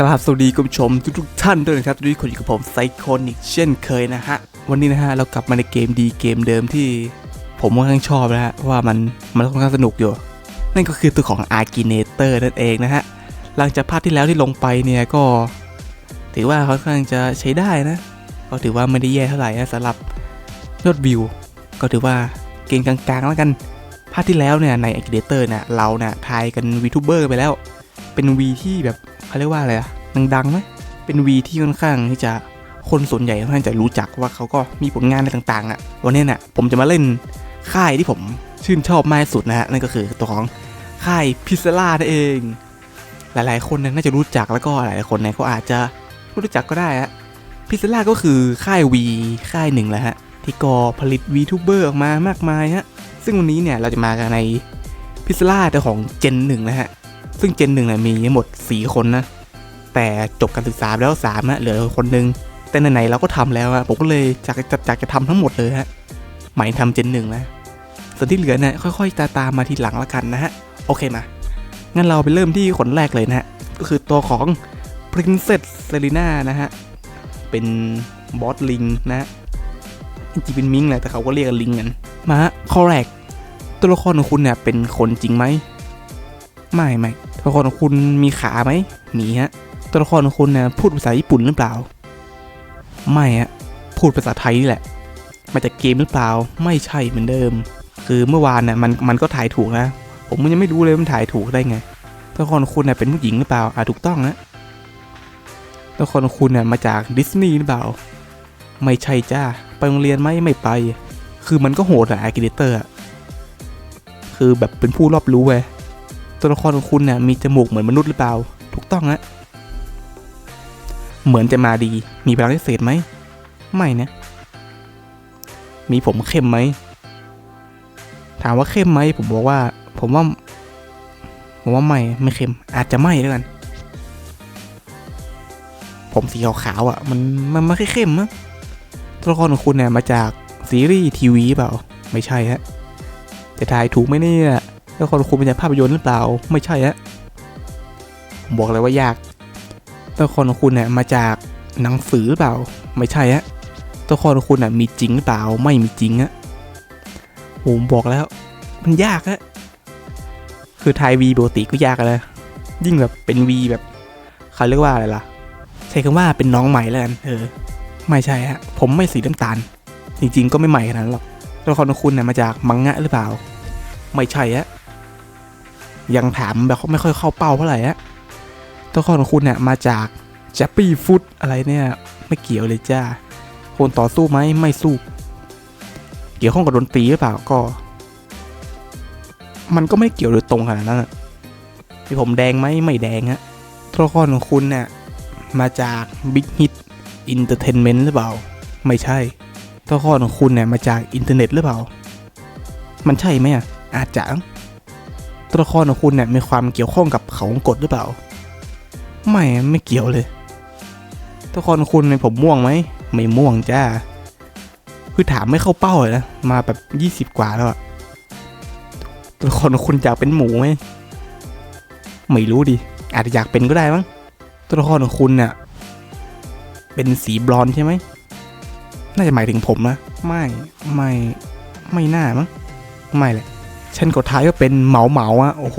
กราบสวัสดีคุณผู้ชมทุกๆท่านด้วยนะครับทุกคนอยู่กับผมไซโคนิกเช่นเคยนะฮะ วันนี้นะฮะ เรากลับมาในเกมดีเกมเดิมที่ผมค่อนข้างชอบนะฮะ ว่ามันมันค่อนข้างสนุกอยู่ นั่นก็คือตัวของ a r g i n a t o r นั่นเองนะฮะ หลังจากภาคที่แล้วที่ลงไปเนี่ยก็ ถือว่าค่อนข้างจะใช้ได้นะ ก็ถือว่าไม่ได้แย่เท่าไหร่นะสำหรับยอดวิว ก็ถือว่าเก่งกลางๆแล้วกันภาคที่แล้วเนี่ยใน a r g i n a t o r เนี่ยเราเนี่ยทายกันวีทูเบอร์ไปแล้ว เป็นวีที่แบบ เขาเรียกว่าอะไรอะดังๆไหมเป็นวีที่ค่อนข้างที่จะคนส่วนใหญ่ค่อนข้างจะรู้จักว่าเขาก็มีผลงานอะไรต่างๆอะวันนี้เนี่ยผมจะมาเล่นค่ายที่ผมชื่นชอบมากที่สุดนะฮะนั่นก็คือตัวของค่ายพิซซ่านั่นเอง หลายๆ คนน่าจะรู้จักแล้วก็หลายๆคนเนี่ยก็อาจจะไม่รู้จักก็ได้ฮะพิซซ่าก็คือค่ายวีค่ายหนึ่งแหละฮะที่ก่อผลิตวีทูเบอร์ออกมามากมายฮะซึ่งวันนี้เนี่ยเราจะมากันในพิซซ่าตัวของเจนหนึ่งนะฮะ ซึ่งเจนหนึ่งเนี่ยมีหมด 4 คนนะ แต่จบการศึกษาแล้ว3นะเหลือคนหนึง แต่ไหนๆเราก็ทำแล้วอะผมก็เลยจากจะจากจะทำทั้งหมดเลยฮะหมายทำเจนหนึ่งนะ ส่วนที่เหลือเนี่ยค่อยๆตาตามมาทีหลังละกันนะฮะ โอเคมา งั้นเราไปเริ่มที่คนแรกเลยนะฮะ ก็คือตัวของ Princess Selena นะฮะ เป็นบอสลิงนะฮะจริงๆเป็นมิงแหละแต่เขาก็เรียกลิงกัน มาฮะข้อแรกตัวละครของคุณเนี่ยเป็นคนจริงไหม ไม่ไม่ตัวละครของคุณมีขาไหมมีฮะตัวละครของคุณเนี่ยพูดภาษาญี่ปุ่นหรือเปล่า ไม่ฮะพูดภาษาไทยนี่แหละ มาจากเกมหรือเปล่า ไม่ใช่เหมือนเดิม คือเมื่อวานเนี่ยมันมันก็ถ่ายถูกนะผมมันยังไม่รู้เลยมันถ่ายถูกได้ไงตัวละครของคุณเนี่ยเป็นผู้หญิงหรือเปล่าอ่าถูกต้องนะตัวละครของคุณเนี่ยมาจากดิสนีย์หรือเปล่า ไม่ใช่จ้าไปโรงเรียนไหมไม่ไป คือมันก็โหดอะอาร์กิเดเตอร์คือแบบเป็นผู้รอบรู้เว้ย ตัวละครของคุณเนี่ยมีจมูกเหมือนมนุษย์หรือเปล่า ถูกต้องฮะเหมือนจะมาดี มีพลังพิเศษไหม ไม่นะ มีผมเข้มไหม ถามว่าเข้มไหม ผมบอกว่า ผมว่า ผมว่าไม่ ไม่เข้ม อาจจะไม่แล้วกัน ผมสีขาวๆอะ มัน มันไม่ค่อยเข้มมั้งตัวละครของคุณเนี่ยมาจากซีรีส์ทีวีเปล่า ไม่ใช่ฮะ จะทายถูกไหมเนี่ย แล้วคนคุมเป็นจากภาพยนตร์หรือเปล่า ไม่ใช่ฮะผมบอกเลยว่ายากตัวครของคุณเนี่ยมาจากหนังสือหรือเปล่า ไม่ใช่ฮะตัวครของคุณน่ะมีจริงหรือเปล่าไม่มีจริงฮะผมบอกแล้ว มันยากฮะคือทายวีปกติก็ยากเลยยิ่งแบบเป็นวีแบบเขาเรียกว่าอะไรล่ะ ใช้คำว่าเป็นน้องใหม่แล้วกันเออ ไม่ใช่ฮะ ผมไม่สีน้ำตาล จริงๆ ก็ไม่ใหม่ขนาดนั้นหรอกตัวละครของคุณเนี่ยมาจากมังงะหรือเปล่า ไม่ใช่ฮะ ยังถามแบบไม่ค่อยเข้าเป้าเท่าไหร่ฮะตัวละครของคุณเนี่ยมาจากแจปปี้ฟุตอะไรเนี่ย ไม่เกี่ยวเลยจ้าคนต่อสู้ไหมไม่สู้ เกี่ยวข้องกับดนตรีหรือเปล่าก็ มันก็ไม่เกี่ยวโดยตรงขนาดนั้นอะมีผมแดงไหมไม่แดงฮะตัวละครของคุณเนี่ยมาจาก Big Hit Entertainment หรือเปล่า ไม่ใช่ตัวละครของคุณเนี่ยมาจากอินเทอร์เน็ตหรือเปล่า มันใช่ไหมอะอาจจะ ตัวละครของคุณเนี่ยมีความเกี่ยวข้องกับเขาวงกดหรือเปล่า ไม่ไม่เกี่ยวเลย ตัวละครของคุณในผมม่วงไหมไม่ม่วงจ้าคือถามไม่เข้าเป้าเลยนะมาแบบยี่สิบ20 กว่าแล้วอะตัวละครของคุณอยากเป็นหมูไหมไม่รู้ดิอาจจะอยากเป็นก็ได้มั้งตัวละครของคุณเนี่ยเป็นสีบลอนใช่ไหมน่าจะหมายถึงผมนะ ไม่ ไม่ ไม่น่ามั้ง ไม่แหละ ฉันกดท้ายก็เป็นเหมาเหมาอะโอ้โห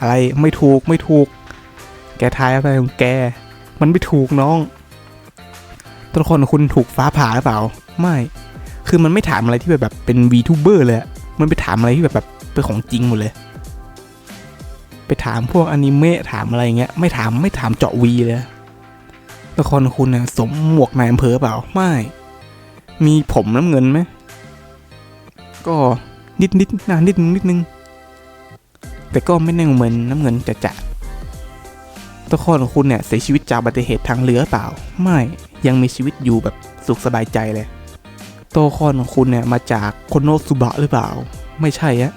อะไรไม่ถูกไม่ถูก แกทายอะไรของแก มันไม่ถูกน้องตัวละครของคุณถูกฟ้าผ่าหรือเปล่า ไม่ คือมันไม่ถามอะไรที่แบบแบบเป็น VTuber เลยมันไปถามอะไรที่แบบแบบเป็นของจริงหมดเลย ไปถามพวกอนิเมะถามอะไรเงี้ย ไม่ถามไม่ถามเจาะวีเลยตัวละครของคุณเนี่ยสมหมวกนายอำเภอเปล่า ไม่ มีผมน้ำเงินไหม ก็ นิดนิดนะนิดนึงนิดนึง แต่ก็ไม่แน่เหมือนน้ำเงินจะจะตัวละครของคุณเนี่ยเสียชีวิตจากอุบัติเหตุทางเรือเปล่า ไม่ยังมีชีวิตอยู่แบบสุขสบายใจเลยตัวละครของคุณเนี่ยมาจากโคโนสุบะหรือเปล่า ไม่ใช่อะ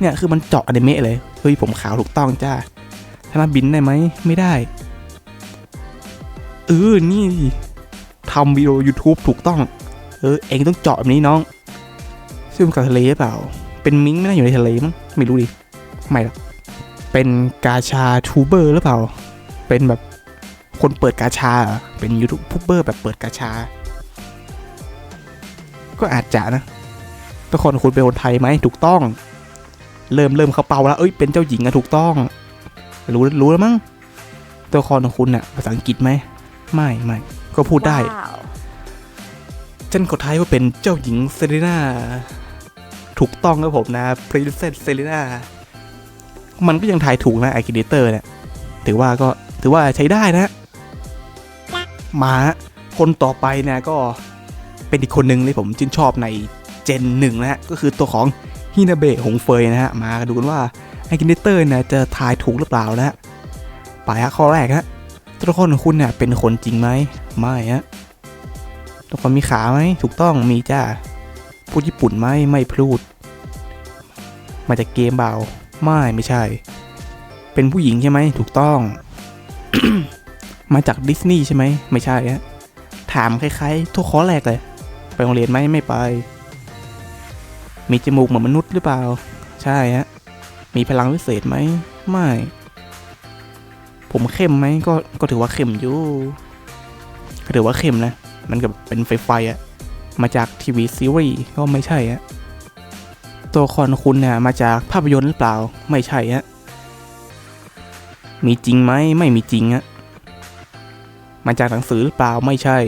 เนี่ยคือมันเจาะอนิเมะเลยเฮ้ยผมขาวถูกต้องจ้าสามารถบินได้ไหมไม่ได้เออนี่ทำวิดีโอ YouTube ถูกต้อง เออ เองต้องเจาะแบบนี้น้อง ซึ่งกับทะเลหรือเปล่า เป็นมิงไม่น่าอยู่ในทะเลมั้งไม่รู้ดิไม่หรอกเป็นกาชาทูเบอร์หรือเปล่า เป็นแบบคนเปิดกาชาเหรอเป็นยูทูบเบอร์แบบเปิดกาชา ก็อาจจะนะทุกคนคุณเป็นคนไทยไหมถูกต้อง เริ่มเริ่มเขาเป่าแล้ว เอ้ย เป็นเจ้าหญิงอะถูกต้อง รู้รู้แล้วมั้ง ตัวละครของคุณอะภาษาอังกฤษไหม ไม่ไม่ก็พูดได้ Wow. ฉันกดท้ายว่าเป็นเจ้าหญิงเซเรนา ถูกต้องครับผมนะ Princess Selena มันก็ยังทายถูกนะไอคิเดเตอร์เนี่ยถือว่าก็ถือว่าใช้ได้นะ มาคนต่อไปเนี่ยก็เป็นอีกคนหนึ่งที่ผมชื่นชอบในเจนหนึ่งนะฮะก็คือตัวของฮินาเบะหงเฟยนะฮะมาดูกันว่าไอคิเดเตอร์เนี่ยจะทายถูกหรือเปล่านะฮะไปฮะข้อแรกฮะตัวละครของคุณเนี่ยเป็นคนจริงไหมไม่ฮะตัวละครมีขาไหมถูกต้องมีจ้า พูดญี่ปุ่นไหมไม่พูด มาจากเกมเบาไม่ไม่ใช่ เป็นผู้หญิงใช่ไหมถูกต้อง มาจากดิสนีย์ใช่ไหมไม่ใช่ฮะถามคล้ายๆทุกข้อแรกเลย ไปโรงเรียนไหมไม่ไป มีจมูกเหมือนมนุษย์หรือเปล่า ใช่ฮะมีพลังวิเศษไหมไม่ ผมเข้มไหมก็ก็ถือว่าเข้มอยู่ก็ถือว่าเข้มนะ มันกับเป็นไฟไฟอะ มาจากทีวีซีรีส์ก็ไม่ใช่อะตัวละครคุณเนี่ยมาจากภาพยนตร์หรือเปล่าไม่ใช่อะมีจริงไหมไม่มีจริงอะมาจากหนังสือหรือเปล่าไม่ใช่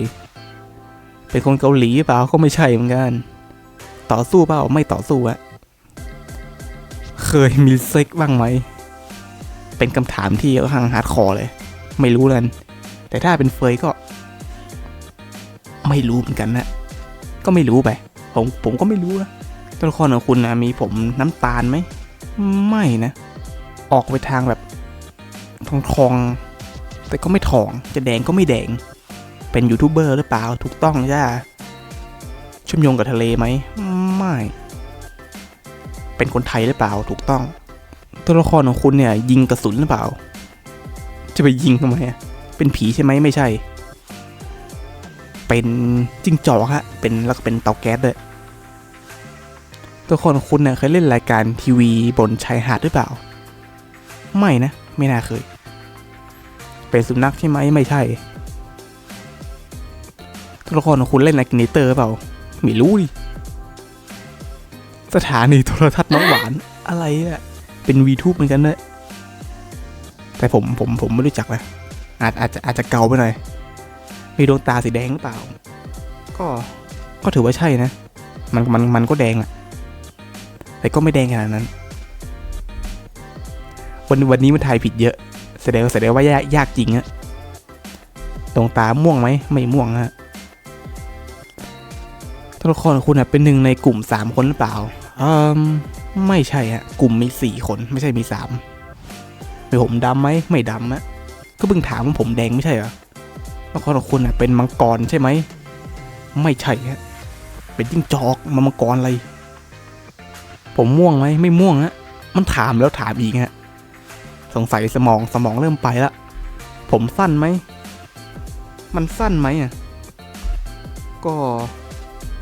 เป็นคนเกาหลีหรือเปล่าก็ไม่ใช่เหมือนกัน ต่อสู้เปล่าไม่ต่อสู้อะเคยมีเซ็กบ้างไหม เป็นคำถามที่ค่อนข้างฮาร์ดคอร์เลย ไม่รู้เลยแต่ถ้าเป็นเฟยก็ ไม่รู้เหมือนกันนะ ก็ไม่รู้ไป ผมผมก็ไม่รู้นะตัวละครของคุณนะมีผมน้ำตาลไหมไม่นะ ออกไปทางแบบทองทองๆแต่ก็ไม่ทองจะแดงก็ไม่แดง เป็นยูทูบเบอร์หรือเปล่าถูกต้องจ้าชื่อมโยงกับทะเลไหมไม่ เป็นคนไทยหรือเปล่าถูกต้อง ตัวละครของคุณเนี่ย ยิงกระสุนหรือเปล่า จะไปยิงทำไมเป็นผีใช่ไหมไม่ใช่ เป็นจิ้งจอกฮะเป็นแล้วก็เป็นเตาแก๊สด้วยตัวคนคุณเนี่ยเคยเล่นรายการทีวีบนชายหาดหรือเปล่า ไม่นะ ไม่น่าเคย เป็นสุนัขใช่ไหมไม่ใช่ตัวละครคุณเล่นในกินเตอร์เปล่าไม่รู้ดิสถานีโทรทัศน์น้องหวานอะไรอะเป็นวีทูบเหมือนกันเนอะแต่ผมผมผมไม่รู้จักนะอาจอาจจะอาจจะเก่าไปหน่อย มีดวงตาสีแดงหรือเปล่า ก็ก็ถือว่าใช่นะ มันมันมันก็แดงอะแต่ก็ไม่แดงขนาดนั้น วันวันนี้มันทายผิดเยอะ แสดงแสดงว่ายากยากจริงอะดวงตาม่วงไหมไม่ม่วงฮะตัวละครของคุณอะเป็นหนึ่งในกลุ่มสามคนหรือเปล่าอืมไม่ใช่ฮะ กลุ่มมีสี่คนไม่ใช่มีสามมีผมดำไหมไม่ดำอะก็เพิ่งถามว่าผมแดงไม่ใช่เหรอ ละครของคุณน่ะเป็นมังกรใช่ไหม ไม่ใช่ฮะเป็นจิ้งจอกมามังกรอะไร ผมม่วงไหมไม่ม่วงฮะมันถามแล้วถามอีกฮะสงสัยสมองสมองเริ่มไปละ ผมสั้นไหม มันสั้นไหมอะ ก็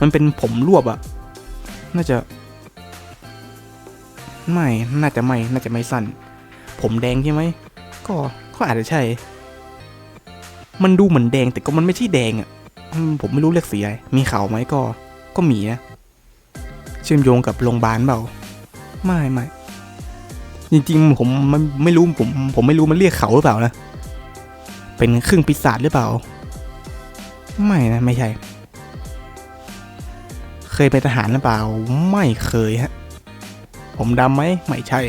มันเป็นผมรวบอะน่าจะ ไม่ น่าจะไม่ น่าจะไม่สั้น ผมแดงใช่ไหม ก็ ก็อาจจะใช่ มันดูเหมือนแดงแต่ก็มันไม่ใช่แดงอะ่ะผมไม่รู้เรียกสีอะไรมีเขาไหมก็ ก็มีนะเชื่อมโยงกับโรงพยาบาลเปล่า ไม่ไม่จริงๆผมมันไม่รู้ผม ผมไม่รู้มันเรียกเขาหรือเปล่านะ เป็นครึ่งปีศาจหรือเปล่า ไม่นะไม่ใช่ เคยเป็นทหารหรือเปล่า ไม่เคยฮะ ผมดำไหมไม่ใช่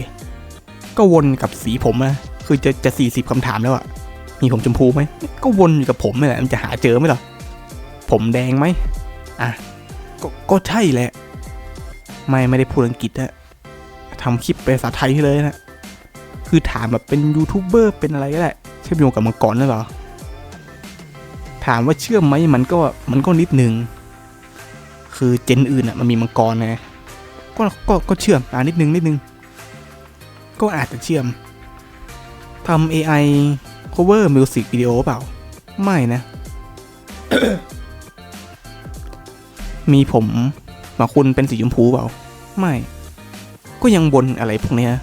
ก็วนกับสีผมนะคือจะจะสี่สิบคำถามแล้วอะ มีผมชมพูไหมก็วนอยู่กับผมนี่แหละมันจะหาเจอไหมหรอผมแดงไหมอะก็ก็ใช่แหละ ไม่ไม่ได้พูดอังกฤษอะทำคลิปเป็นภาษาไทยให้เลยนะ คือถามแบบเป็นยูทูบเบอร์เป็นอะไรก็ได้เชื่อมโยงกับมังกรหรือเปล่าถามว่าเชื่อมไหมมันก็มันก็นิดนึง คือเจนอื่นอะมันมีมังกรไงก็ก็ก็เชื่อมอ่านิดนึงนิดนึง ก็อาจจะเชื่อมทำ AI cover music video เปล่า ไม่นะ มีผมมาคุณเป็นสีชมพูเปล่า ไม่ ก็ยังบนอะไรพวกเนี้ย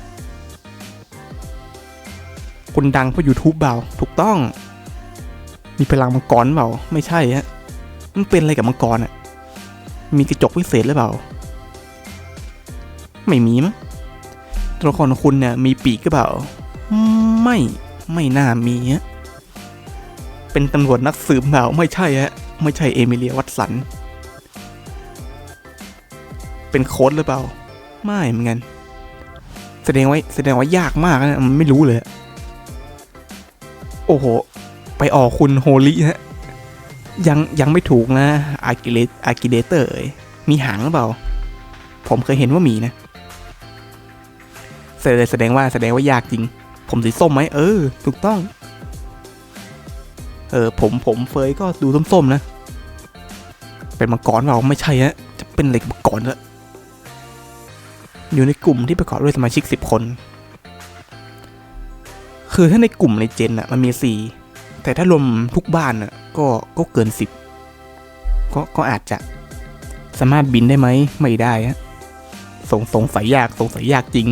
คุณดังเพราะ YouTube เปล่า ถูกต้อง มีพลังมังกรเปล่า ไม่ใช่ฮะ มันเป็นอะไรกับมังกรอะมีกระจกพิเศษหรือเปล่า ไม่มีมั้งตัวละครคุณเนี่ยมีปีกหรือเปล่า ไม่ ไม่น่ามีฮะเป็นตำรวจนักสืบเปล่าไม่ใช่ฮะ ไม่ใช่เอมิเลียวัตสัน เป็นโค้ดหรือเปล่า ไม่เหมือนกัน แสดงไว้แสดงว่ายากมากนะมันไม่รู้เลยอะโอ้โห ไปออกคุณโฮลิฮะ ยังยังไม่ถูกนะอาร์กิเลอาร์กิเดเตอร์มีหางหรือเปล่า ผมเคยเห็นว่ามีนะแสดงแสดงว่าแสดงว่ายากจริง ผมสีส้มไหมเออ ถูกต้อง เออ ผมผมเฟยก็ดูส้มๆนะ เป็นมังกรเปล่าไม่ใช่ฮะจะเป็นอะไรกับมังกรละอยู่ในกลุ่มที่ประกอบด้วยสมาชิกสิบคน คือถ้าในกลุ่มในเจนอะมันมีสี่แต่ถ้ารวมทุกบ้านอะก็ก็เกินสิบก็ก็อาจจะสามารถบินได้ไหมไม่ได้ฮะสงสงสัยยากสงสัยยากจริง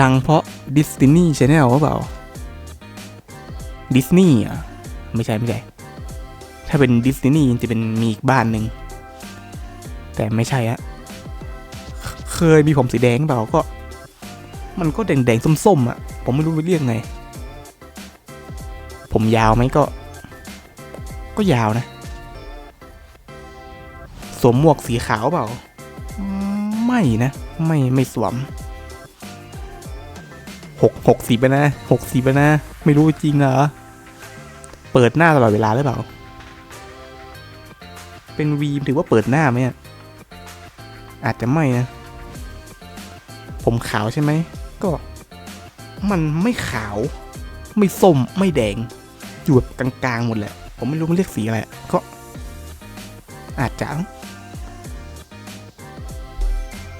ดังเพราะดิสนีย์ชาแนลหรือเปล่าดิสนีย์อะไม่ใช่ไม่ใช่ ถ้าเป็นดิสนีย์จะเป็นมีอีกบ้านหนึ่ง แต่ไม่ใช่อะเคยมีผมสีแดงเปล่าก็ มันก็แดงๆส้มๆอะ ผมไม่รู้ไปเรียกไง ผมยาวไหมก็ ก็ยาวนะ สวมหมวกสีขาวเปล่า ไม่นะ ไม่ไม่สวม หกหกสีไปนะหกสีไปนะ ไม่รู้จริงเหรอ เปิดหน้าตลอดเวลาหรือเปล่า เป็นวีมถือว่าเปิดหน้าไหมอาจจะไม่นะ ผมขาวใช่ไหม ก็ มันไม่ขาว ไม่ส้ม ไม่แดง อยู่แบบกลางๆหมดแหละ ผมไม่รู้มันเรียกสีอะไร ก็ อาจจะ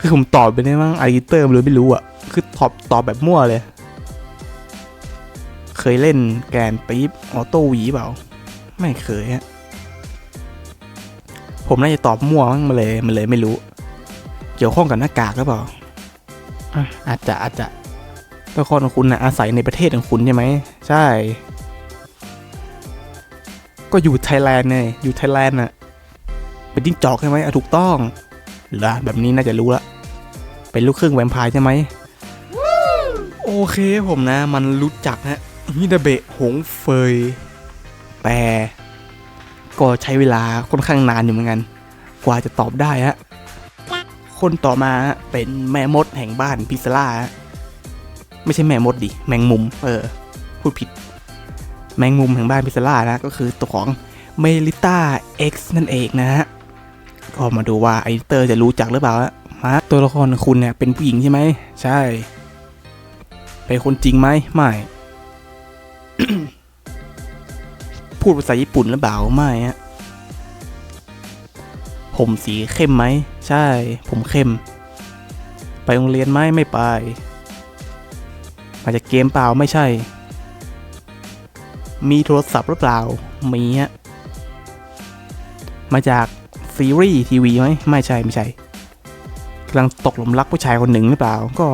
คือผมตอบไปได้มั้งอาริเตอร์เลยไม่รู้อะ คือตอบตอบแบบมั่วเลย เคยเล่นแกนปี๊บออโต้วีเปล่า ไม่เคยฮะ ผมน่าจะตอบมั่วมั้งมาเลยมันเลยไม่รู้ เกี่ยวข้องกับหน้ากากหรือเปล่าอะอาจจะอาจจะตัวละครของคุณนะอาศัยในประเทศของคุณใช่ไหม ใช่ ก็อยู่ไทยแลนด์ไงอยู่ไทยแลนด์น่ะเป็นจิ้งจอกใช่ไหมอะถูกต้องเหรอแบบนี้น่าจะรู้ละเป็นลูกครึ่งแวมไพร์ใช่ไหมโอ เคผมนะ มันรู้จักฮะฮิดาเบะหงเฟย แต่ก็ใช้เวลาค่อนข้างนานอยู่เหมือนกัน กว่าจะตอบได้ฮะคนต่อมาเป็นแม่มดแห่งบ้านพิซล่าฮะไม่ใช่แม่มดดิแมงมุม เออ พูดผิด แมงมุมแห่งบ้านพิซล่านะ ก็คือตัวของเมลิต้า X นั่นเองนะฮะก็มาดูว่าไอเตอร์จะรู้จักหรือเปล่าฮะตัวละครคุณเนี่ยเป็นผู้หญิงใช่ไหม ใช่ เป็นคนจริงไหมไม่ พูดภาษาญี่ปุ่นหรือเปล่าไม่ฮะผมสีเข้มไหม ใช่ ผมเข้ม ไปโรงเรียนไหมไม่ไป มาจากเกมเปล่าไม่ใช่ มีโทรศัพท์หรือเปล่า มีฮะ มาจากซีรีส์ทีวีไหม ไม่ใช่ไม่ใช่กำลังตกหลุมรักผู้ชายคนหนึ่งหรือเปล่า ก็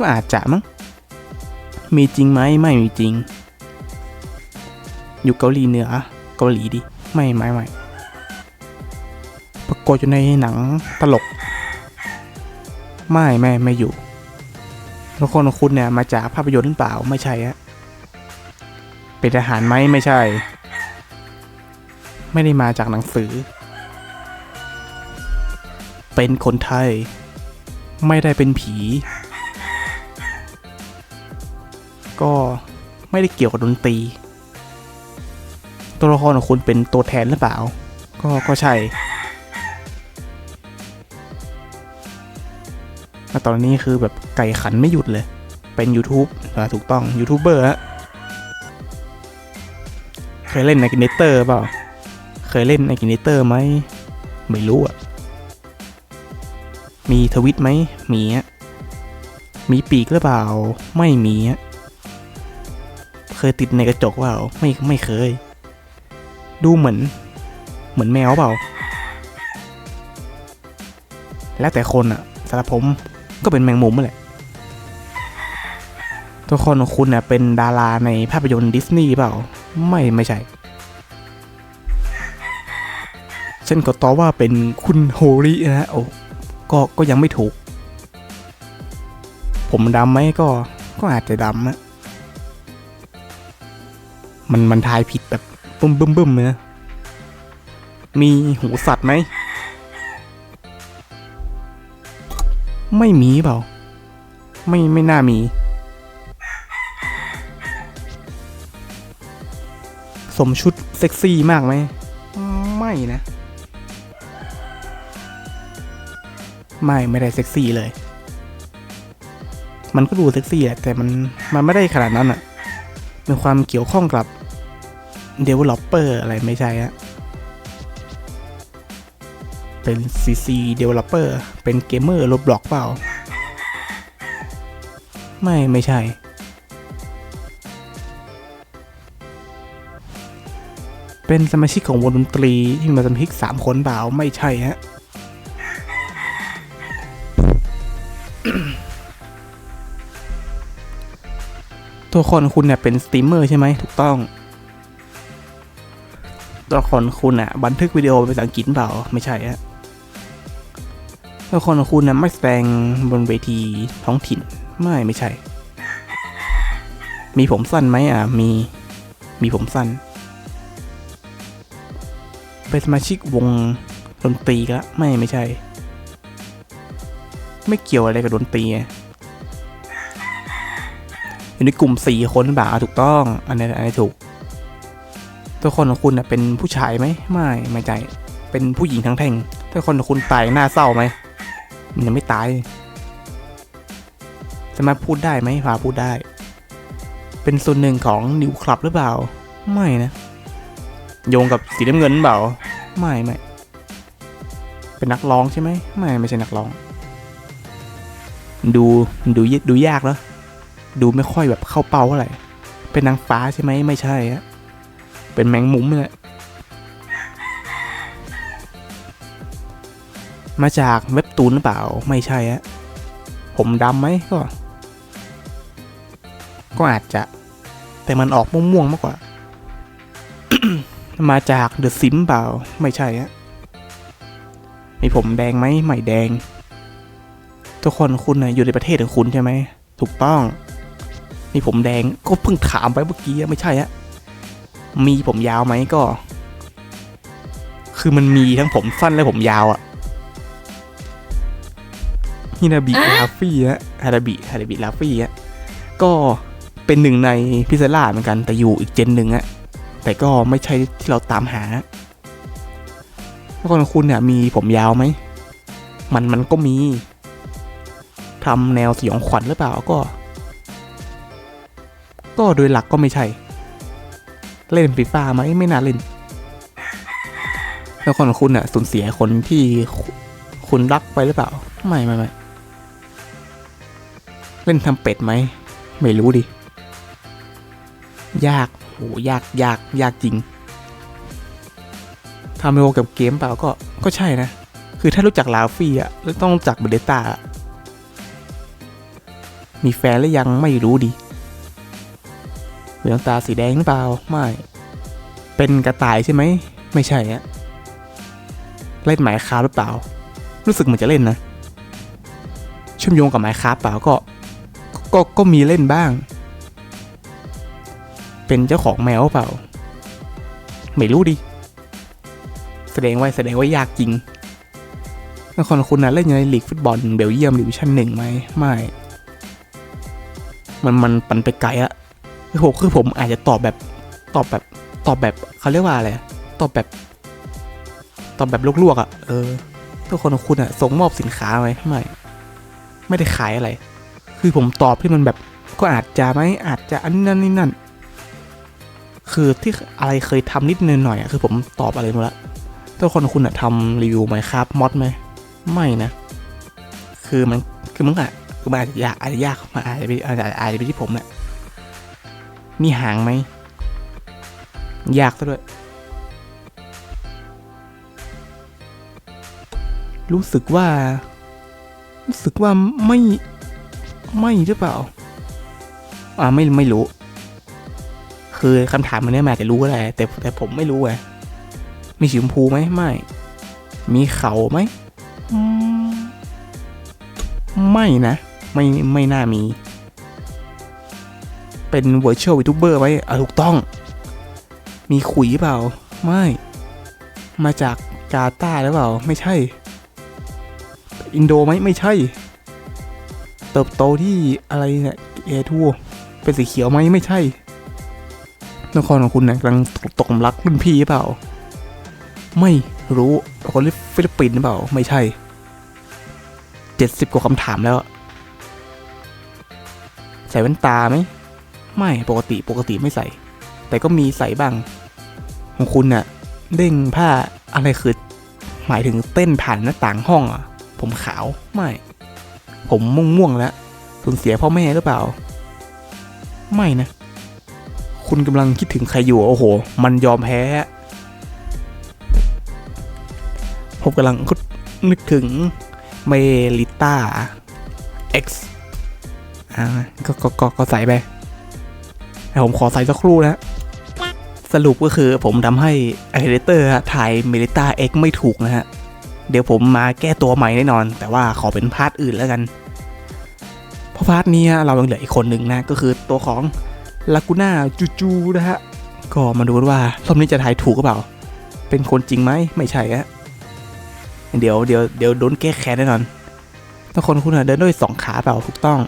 ก็อาจจะมั้งมีจริงไหมไม่มีจริง อยู่เกาหลีเหนือเกาหลีดิไม่ไม่ไม่ปรากฏอยู่ในหนังตลก ไม่ไม่ไม่อยู่แล้วคนของคุณเนี่ยมาจากภาพยนตร์หรือเปล่าไม่ใช่ฮะเป็นทหารไหมไม่ใช่ ไม่ได้มาจากหนังสือ เป็นคนไทย ไม่ได้เป็นผี ก็ไม่ได้เกี่ยวกับดนตรี ตัวละครของคุณเป็นตัวแทนหรือเปล่า ก็ก็ใช่แล้วตอนนี้คือแบบไก่ขันไม่หยุดเลย เป็น YouTube ถูกต้องยูทูบเบอร์ฮะเคยเล่นในกินเนเตอร์เปล่า เคยเล่นในกินเนเตอร์ไหม ไม่รู้อะ มีทวิตไหม มีฮะ มีปีกหรือเปล่า ไม่มีฮะ เคยติดในกระจกเปล่าไม่ไม่เคย ดูเหมือน เหมือนแมวเปล่า แล้วแต่คนอะสำหรับผมก็เป็นแมงมุมนั่นแหละตัวครของคุณเนี่ยเป็นดาราในภาพยนตร์ดิสนีย์เปล่า ไม่ไม่ใช่ฉันก็ตอบว่าเป็นคุณโฮรินะฮะโอ้ก็ก็ยังไม่ถูก ผมดำไหมก็ก็อาจจะดำนะ มันมันทายผิดแบบบึ้มบึ้มบึ้มเลยนะ มีหูสัตว์ไหม ไม่มีเปล่า ไม่ไม่น่ามี สมชุดเซ็กซี่มากไหม ไม่นะ ไม่ไม่ได้เซ็กซี่เลย มันก็ดูเซ็กซี่แหละแต่มันมันไม่ได้ขนาดนั้นอะมีความเกี่ยวข้องกับ developer อะไรไม่ใช่อะเป็น CC developer เป็นเกมเมอร์ลบบล็อกเปล่า ไม่ไม่ใช่ เป็นสมาชิกของวงดนตรีที่มีสมาชิกสามคนเปล่า ไม่ใช่ฮะตัวละครคุณเนี่ยเป็นสตรีมเมอร์ใช่ไหมถูกต้อง ตัวละครคุณอะบันทึกวิดีโอเป็นภาษาอังกฤษเปล่า ไม่ใช่ฮะตัวละครของคุณน่ะไม่แสดงบนเวทีท้องถิ่น ไม่ไม่ใช่ มีผมสั้นไหมอะ มี มีผมสั้น เป็นสมาชิกวงดนตรีก็ไม่ไม่ใช่ ไม่เกี่ยวอะไรกับดนตรีอะอยู่ในกลุ่มสี่คนบ่าถูกต้อง อันนี้อันนี้ถูก ตัวคนของคุณเป็นผู้ชายไหมไม่ไม่ใช่เป็นผู้หญิงทั้งแท่งตัวคนของคุณตายหน้าเศร้าไหมมันยังไม่ตายสามารถพูดได้ไหมพาพูดได้ เป็นส่วนหนึ่งของนิวคลับหรือเปล่า ไม่นะ โยงกับสีน้ำเงินเปล่า ไม่ไม่เป็นนักร้องใช่ไหมไม่ไม่ใช่นักร้อง ดูดูยดูยากแล้ว ดูไม่ค่อยแบบเข้าเป้าเท่าไหร่เป็นนางฟ้าใช่ไหมไม่ใช่ฮะ เป็นแมงมุมเลยมาจากเว็บตูนหรือเปล่าไม่ใช่ฮะผมดำไหมก็ ก็อาจจะ แต่มันออกม่วงๆมากกว่า มาจากเดอะซิมเปล่าไม่ใช่ฮะมีผมแดงไหมไม่แดง ทุกคนคุณนะอยู่ในประเทศของคุณใช่ไหม ถูกต้องมีผมแดงก็เพิ่งถามไปเมื่อกี้ไม่ใช่ฮะ มีผมยาวไหมก็ คือมันมีทั้งผมสั้นและผมยาวอะฮินาบิลาฟี่ฮะฮาราบิฮาราบิลาฟี่ฮะก็เป็นหนึ่งในพิซซ่าเหมือนกันแต่อยู่อีกเจนหนึ่งอะแต่ก็ไม่ใช่ที่เราตามหาแล้วคนของคุณเนี่ยมีผมยาวไหม มันมันก็มีทำแนวสยองขวัญหรือเปล่าก็ ก็โดยหลักก็ไม่ใช่ เล่นฟีฟ่าไหมไม่น่าเล่น แล้วคนของคุณอะสูญเสียคนที่คุณรักไปหรือเปล่า ไม่ไม่ไม่เล่นทำเป็ดไหม ไม่รู้ดิ ยากโหยากยากยากจริงทำโลกับเกมเปล่าก็ก็ใช่นะ คือถ้ารู้จักลาฟี่อะแล้วต้องรู้จักเบเดต้ามีแฟนหรือยังไม่รู้ดิ เหลืองตาสีแดงหรือเปล่า ไม่ เป็นกระต่ายใช่ไหม ไม่ใช่อะเล่นหมายคาหรือเปล่า รู้สึกเหมือนจะเล่นนะเชื่อมโยงกับหมายคาเปล่าก็ก็ก็มีเล่นบ้าง เป็นเจ้าของแมวเปล่า ไม่รู้ดิ แสดงว่าแสดงว่ายากจริงแล้วคนคุณนะเล่นอยู่ในลีกฟุตบอลเบลเยียมดิวิชั่นหนึ่งไหมไม่ มันมันปันไปไกลอะ คือผมคือผมอาจจะตอบแบบตอบแบบตอบแบบเขาเรียกว่าอะไรตอบแบบ ตอบแบบลวกๆอะเออทุกคนของคุณอะส่งมอบสินค้าไหมไม่ไม่ได้ขายอะไร คือผมตอบที่มันแบบก็อาจจะไหมอาจจะอันนี้นั่นนี่นั่นคือที่อะไรเคยทำนิดนึงหน่อยอะคือผมตอบอะไรมาละทุกคนของคุณอะทำรีวิวไหมครับมอดไหมไม่นะ คือมันคือมันอะคือมันอาจจะยากอาจจะยากมาอาจจะอาจจะอาจจะไปที่ผมแหละ มีหางไหม ยากซะด้วย รู้สึกว่า รู้สึกว่าไม่ ไม่หรือเปล่า อ่าไม่ไม่รู้ คือคำถามมันเนี้ยแม่จะรู้ก็ได้แต่แต่ผมไม่รู้ไง มีสีชมพูไหมไม่ มีเขาไหม ไม่นะ ไม่ไม่น่ามี เป็น virtual VTuber ไหมอะถูกต้อง มีขุยเปล่า ไม่ มาจากกาตาหรือเปล่า ไม่ใช่ อินโดไหมไม่ใช่ เติบโตที่อะไรเนี่ยเอทูเป็นสีเขียวไหมไม่ใช่นครของคุณเนี่ยกำลังตกตกลักรุ่นพี่หรือเปล่า ไม่รู้คนฟิลิปปินส์หรือเปล่า ไม่ใช่เจ็ดสิบกว่าคำถามแล้ว ใส่แว่นตาไหม ไม่ปกติปกติไม่ใส่ แต่ก็มีใส่บ้าง ของคุณน่ะเด้งผ้าอะไรคือหมายถึงเต้นผ่านหน้าต่างห้องอะ ผมขาวไม่ ผมม่วงม่วงๆแล้วสูญเสียพ่อแม่หรือเปล่า ไม่นะ คุณกำลังคิดถึงใครอยู่โอ้โห มันยอมแพ้ผมกำลังนึกถึงเมลิต้า X อ่าก็ก็ก็ก็ใส่ไป แต่ผมขอใส่สักครู่นะ สรุปก็คือผมทำให้ไอเดเตอร์ถ่ายเมลิต้า X ไม่ถูกนะฮะ เดี๋ยวผมมาแก้ตัวใหม่แน่นอน แต่ว่าขอเป็นพาร์ทอื่นแล้วกัน เพราะพาร์ทนี้เรายังเหลืออีกคนหนึ่งนะ ก็คือตัวของลากูน่าจูจูนะฮะ ก็มาดูว่ารอบนี้จะทายถูกหรือเปล่า เป็นคนจริงไหมไม่ใช่ฮะเดี๋ยวเดี๋ยวเดี๋ยวโดนแก้แค้นแน่นอนถ้าคนคุณเดินด้วยสองขาเปล่าถูกต้อง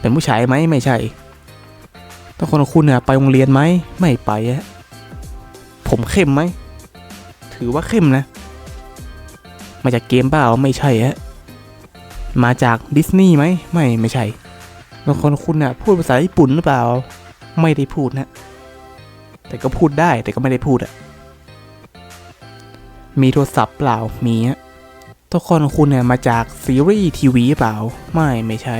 เป็นผู้ชายไหมไม่ใช่ ถ้าคนคุณอะไปโรงเรียนไหมไม่ไปฮะผมเข้มไหมถือว่าเข้มนะ มาจากเกมเปล่าไม่ใช่ฮะมาจากดิสนีย์ไหมไม่ไม่ใช่บางคนคุณน่ะพูดภาษาญี่ปุ่นหรือเปล่า ไม่ได้พูดนะ แต่ก็พูดได้แต่ก็ไม่ได้พูดอะมีโทรศัพท์เปล่ามีฮะทุกคนคุณเนี่ยมาจากซีรีส์ทีวีเปล่า ไม่ไม่ใช่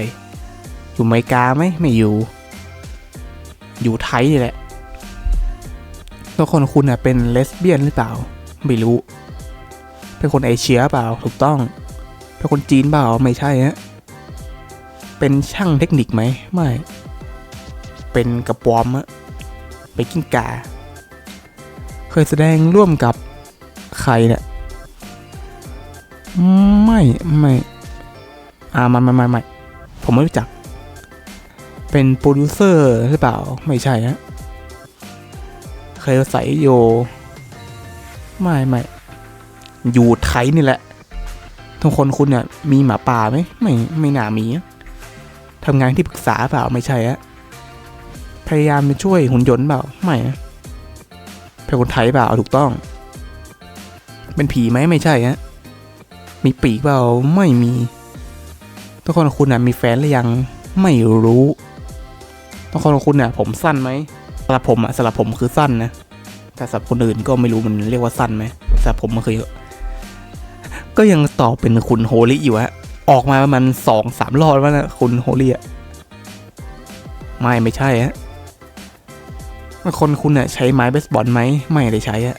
อยู่อเมริกาไหมไม่อยู่ อยู่ไทยนี่แหละทุกคนคุณเนี่ยเป็นเลสเบี้ยนหรือเปล่า ไม่รู้ เป็นคนเอเชียเปล่าถูกต้อง เป็นคนจีนเปล่าไม่ใช่ฮะเป็นช่างเทคนิคไหมไม่ เป็นกระปอมอะไปกิ้งกา เคยแสดงร่วมกับใครเนี่ยไม่ ไม่ อ่าไม่ไม่ไม่ไม่ผมไม่รู้จัก เป็นโปรดิวเซอร์หรือเปล่าไม่ใช่ฮะเคยใส่โย ไม่ไม่อยู่ไทยนี่แหละ ทุกคนคุณเนี่ยมีหมาป่าไหมไม่ไม่น่ามีทำงานที่ปรึกษาเปล่าไม่ใช่อะพยายามจะช่วยหุ่นยนต์เปล่าไม่นะเป็นคนไทยเปล่าถูกต้อง เป็นผีไหมไม่ใช่ฮะมีปีกเปล่าไม่มี ทุกคนคุณน่ะมีแฟนหรือยังไม่รู้ ทุกคนคุณน่ะผมสั้นไหมสำหรับผมอะสำหรับผมคือสั้นนะแต่สำหรับคนอื่นก็ไม่รู้มันเรียกว่าสั้นไหมสำหรับผมมันคือก็ยังตอบเป็นคุณโฮลี่อยู่ฮะออกมาประมาณสองสามรอบแล้วนะคุณโฮลี่อะไม่ไม่ใช่ฮะแล้วคนคุณเนี่ยใช้ไม้เบสบอลไหมไม่ได้ใช้อะ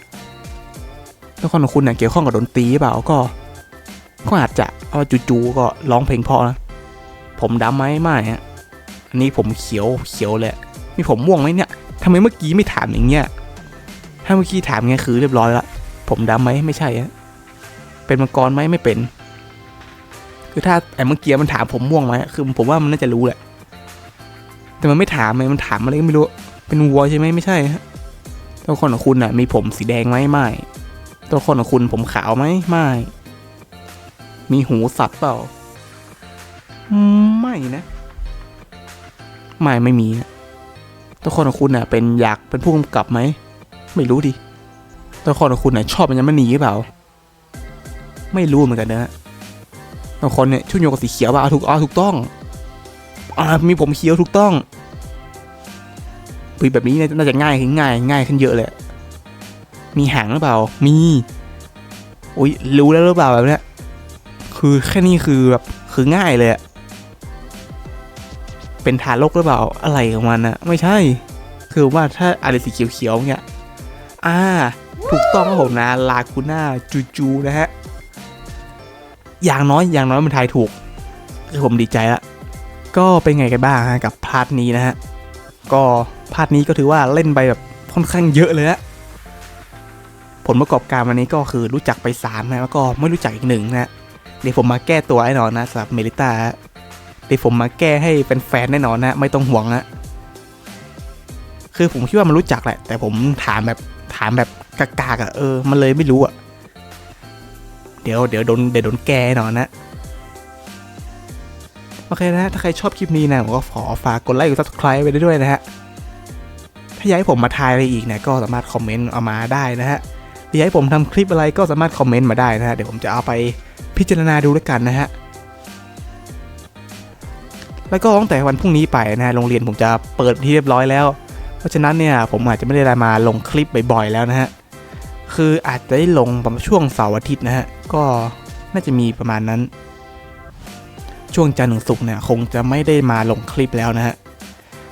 แล้วคนของคุณเนี่ยเกี่ยวข้องกับดนตรีเปล่าก็ ก็อาจจะเอาจู่ๆก็ร้องเพลงเพราะนะผมดำไหมไม่ฮะ อันนี้ผมเขียวเขียวเลยมีผมม่วงไหมเนี่ยทำไมเมื่อกี้ไม่ถามอย่างเงี้ยถ้าเมื่อกี้ถามเงี้ยคือเรียบร้อยละผมดำไหมไม่ใช่ฮะเป็นมังกรไหมไม่เป็น คือถ้าไอ้เมื่อกี้มันถามผมม่วงไหมคือผมว่ามันน่าจะรู้แหละ แต่มันไม่ถามไงมันถามอะไรก็ไม่รู้ เป็นวัวใช่ไหมไม่ใช่ฮะตัวคนของคุณอะ มีผมสีแดงไหมไม่ ตัวคนของคุณผมขาวไหมไม่ มีหูสัตว์เปล่า ไม่นะ ไม่ไม่มีนะตัวคนของคุณอะเป็นอยากเป็นผู้กำกับไหมไม่รู้ดิตัวคนของคุณอะชอบมันยังไม่หนีหรือเปล่า ไม่รู้เหมือนกันนะฮะบางคนเนี่ยชุดโยกับสีเขียวว่าถูกอ๋อถูกต้องอ่ามีผมเขียวถูกต้องปีแบบนี้น่าจะง่ายขึ้นง่ายง่ายขึ้นเยอะเลย มีหางหรือเปล่า มี อุ้ยรู้แล้วหรือเปล่าแบบเนี้ย คือแค่นี้คือแบบคือง่ายเลยอะ เป็นทารกหรือเปล่าอะไรของมันอะไม่ใช่ คือว่าถ้าอะไรสีเขียวๆเนี่ยอ่า ถูกต้องครับผมนะลาคูน่าจูจูนะฮะอย่างน้อยอย่างน้อยมันทายถูก คือผมดีใจละก็เป็นไงกันบ้างฮะกับพาร์ทนี้นะฮะก็พาร์ทนี้ก็ถือว่าเล่นไปแบบค่อนข้างเยอะเลยฮะผลประกอบการวันนี้ก็คือรู้จักไปสามนะแล้วก็ไม่รู้จักอีกหนึ่งนะฮะเดี๋ยวผมมาแก้ตัวแน่นอนนะสำหรับเมลิต้าฮะ ดี๋ยวผมมาแก้ให้เป็นแฟนๆแน่นอนนะ ไม่ต้องห่วงนะคือผมคิดว่ามันรู้จักแหละ แต่ผมถามแบบถามแบบกากๆอะเออ มันเลยไม่รู้อะเดี๋ยวเดี๋ยวโดนเดี๋ยวโดนแกแน่นอนนะโอเคนะ ถ้าใครชอบคลิปนี้นะผมก็ขอฝากกดไลค์กด subscribe ไปด้วยนะฮะ ถ้าอยากให้ผมมาทายอะไรอีกนะก็สามารถคอมเมนต์เอามาได้นะฮะออยากให้ผมทำคลิปอะไรก็สามารถคอมเมนต์มาได้นะฮะ เดี๋ยวผมจะเอาไปพิจารณาดูแล้วกันนะฮะ แล้วก็ตั้งแต่วันพรุ่งนี้ไปนะฮะโรงเรียนผมจะเปิดที่เรียบร้อยแล้ว เพราะฉะนั้นเนี่ยผมอาจจะไม่ได้มาลงคลิปบ่อยๆแล้วนะฮะคืออาจจะได้ลงประมาณช่วงเสาร์อาทิตย์นะฮะก็น่าจะมีประมาณนั้น ช่วงจันทร์ถึงศุกร์เนี่ยคงจะไม่ได้มาลงคลิปแล้วนะฮะ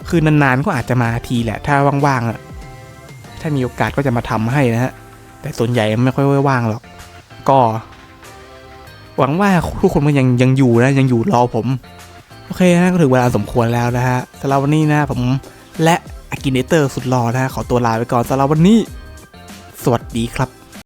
คือนานๆก็อาจจะมาทีแหละ ถ้าว่างๆถ้ามีโอกาสก็จะมาทำให้นะฮะแต่ส่วนใหญ่ไม่ค่อยว่างหรอก ก็ หวังว่าทุกคนมันยังยังอยู่นะยังอยู่รอผม โอเคนะก็ถึงเวลาสมควรแล้วนะฮะสำหรับวันนี้นะผมและอากินเนเตอร์สุดหล่อนะฮะขอตัวลาไปก่อนสำหรับวันนี้ สวัสดีครับ